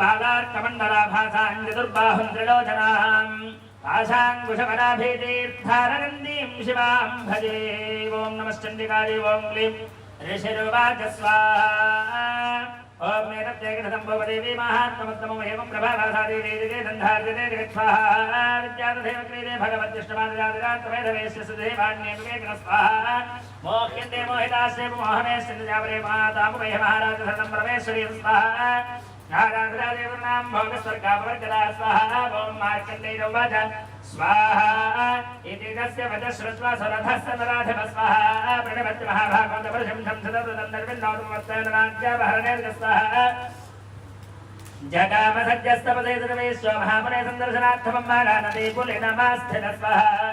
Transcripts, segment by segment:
बालार्कमण्डलाभासाम् चतुर्बाहुम् त्रिलोचनाम् पाशाङ्कुशपराभितीर्थारगन्दीम् शिवाम् भजे। ॐ नमश्चण्डिकायै ॐ क्लीं ऋषिरुवाच स्वाहा। ॐ एतत्तेकसम्भवदेवी महात्मवत्तमो एवं प्रभाभासादिदेदिदे सन्धार्यते जगत्स्वाहा विद्यातथैव क्रीडे भगवद्यष्टमादिरादिरात्रभेदवेश्यस्य देवाण्ये विवेकनस्वाहा मोह्यन्ते मोहितास्येव मोहमेश्यन्ते जापरे मातामुपयमहाराजसदं परमेश्वरी स्वाहा। नारायणदेवनां भोगस्वर्गापवर्गदा स्वाहा ॐ मार्कण्डेयौवाच स्वाहा इति तस्य वचः श्रुत्वा सुरथस्य नराधिप स्वाहा प्रणवत्य महाभागवतवर्षं संसदतं निर्विन्नौतमवर्तनराज्यापहरणे स्वाहा जगाम सद्यस्तपदे सर्वेश्व महामुने सन्दर्शनार्थमं मानानदे कुले नमास्थित स्वाहा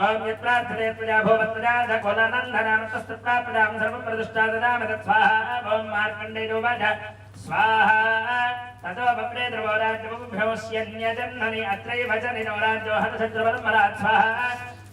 ॐ यत्प्रार्थने प्रजा भवत्प्रजा धकोलनन्दनामतस्तत्रा प्रजां सर्वं प्रदुष्टा ददाम तत्स्वाहा ॐ मार्कण्डेयोवाच स्वाहा ततो बप्रे द्रवोराज्यमुभ्योऽस्यन्यजन्मनि अत्रैव च निनोराज्यो हतशत्रुवल्मरात् स्वाहा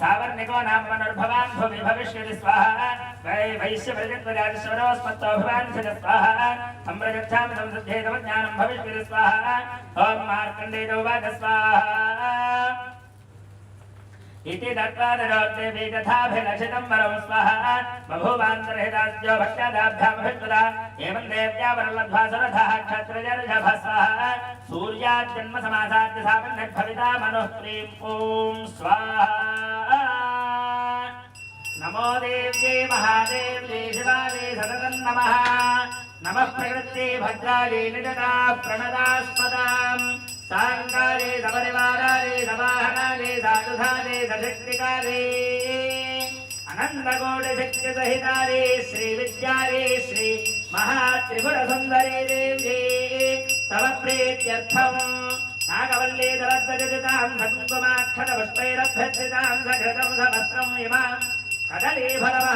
सावर्णिको नाम मनुर्भवान् भुवि भविष्यति स्वाहा। वै वैश्यप्रजत्वजातिश्वरोस्मत्तो भवान् सज स्वाहा तं प्रगच्छामि तं सिद्धे तव ज्ञानं भविष्यति स्वाहा। ॐ मार्कण्डेयो वाच स्वाहा। इति दत्त्वा दरोद्देवी तथाभिलषितं वरं स्वाहा। बभूवान्तर्हिताद्यो भक्त्यादाभ्यामभिष्पदा एवं देव्या वरलब्ध्वा सुरथः क्षत्रजर्षभ स्वाहा। सूर्याजन्मसमासाद्य सावन्नद्भविता मनुः प्रीं ॐ स्वाहा। नमो देव्ये महादेव्ये शिवाले सततं नमः नमः प्रकृत्ये भद्राले निजता प्रणदास्पदाम् साङ्गाले सपरिवाराले सवाहनाले साधुधाले सशक्तिकाले अनन्दकोटिशक्तिसहिताले श्रीविद्याले श्री महात्रिपुरसुन्दरी देव्ये तव प्रीत्यर्थम् नागवल्ली दलद्वजतां सकुङ्कुमाक्षरपुष्पैरभ्यर्थितां सघृतं समस्त्रम् इमाम् కదలే బలవ